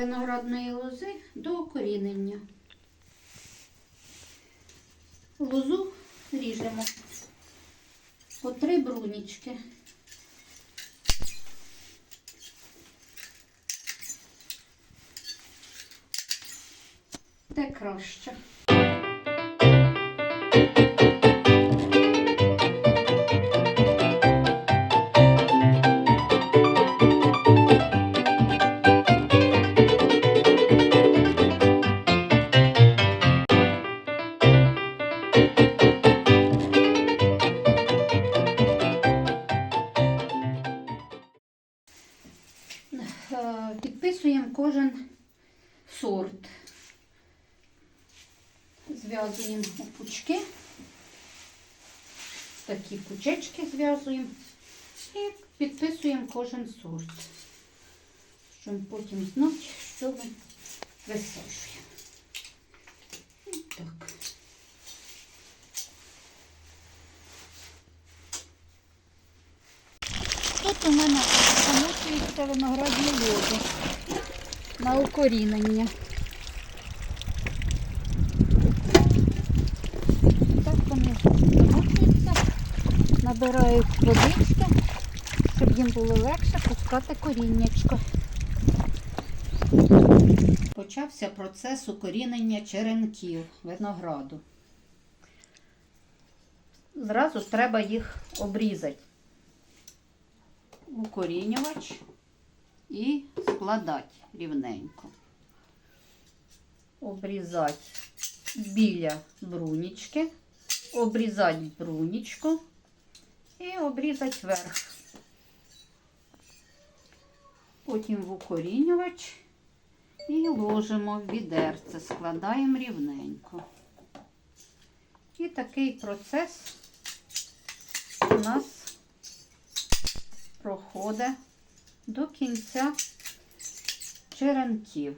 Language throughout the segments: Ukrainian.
виноградної лози до окорінення. Лозу ріжемо по три брунічки. Де краще. Підписуємо кожен сорт. Зв'язуємо пучки. Такі пучечки зв'язуємо і підписуємо кожен сорт. Щоб потім знати, що ми висаджуємо. Так. Тут у мене замочуються виноградні лози на укорінення. Так вони замочуються, набирають водички, щоб їм було легше пускати коріннячко. Почався процес укорінення черенків винограду. Зразу треба їх обрізати укорінювач і складати рівненько. Обрізати біля брунічки, обрізати брунічку і обрізати верх. Потім в укорінювач і ложимо в відерце, складаємо рівненько. І такий процес у нас проходить до кінця черенків.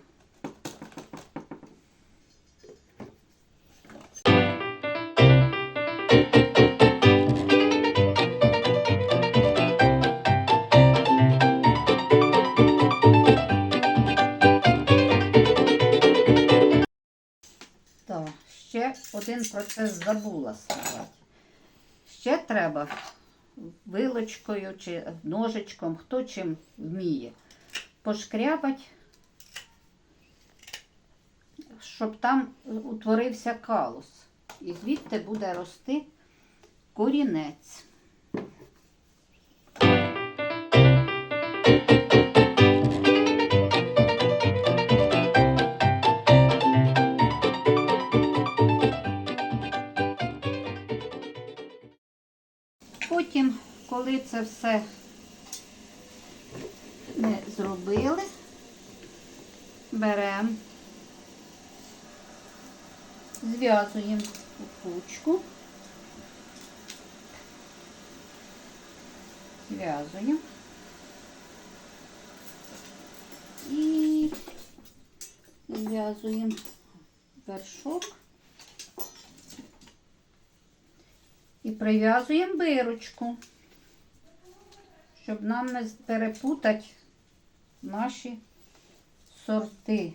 Один процес забула сказати. Ще треба вилочкою чи ножичком, хто чим вміє, пошкрябать, щоб там утворився калус. І звідти буде рости корінець. Потім, коли це все ми зробили, беремо, зв'язуємо кучку, зв'язуємо і зв'язуємо вершок. І прив'язуємо бирочку, щоб нам не перепутати наші сорти.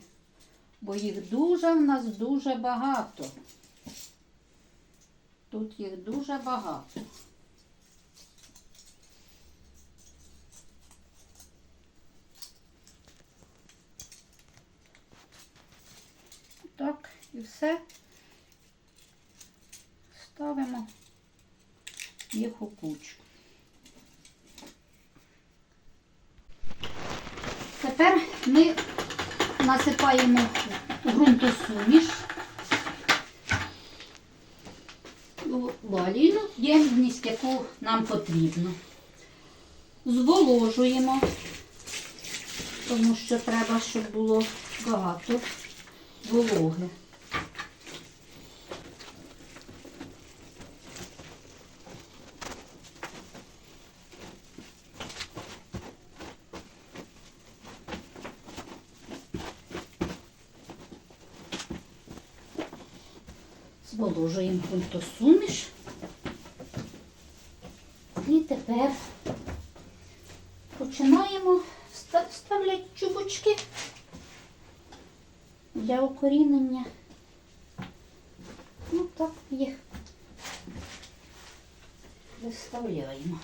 Бо їх дуже в нас дуже багато. Тут їх дуже багато. Так, і все ставимо їх у. Тепер ми насипаємо ґрунтосуміш у валійну ємність, яку нам потрібно. Зволожуємо, тому що треба, щоб було багато вологи. Зволожуємо ґрунтосуміш. І тепер починаємо вставляти чубочки для укорінення. Ну так їх виставляємо.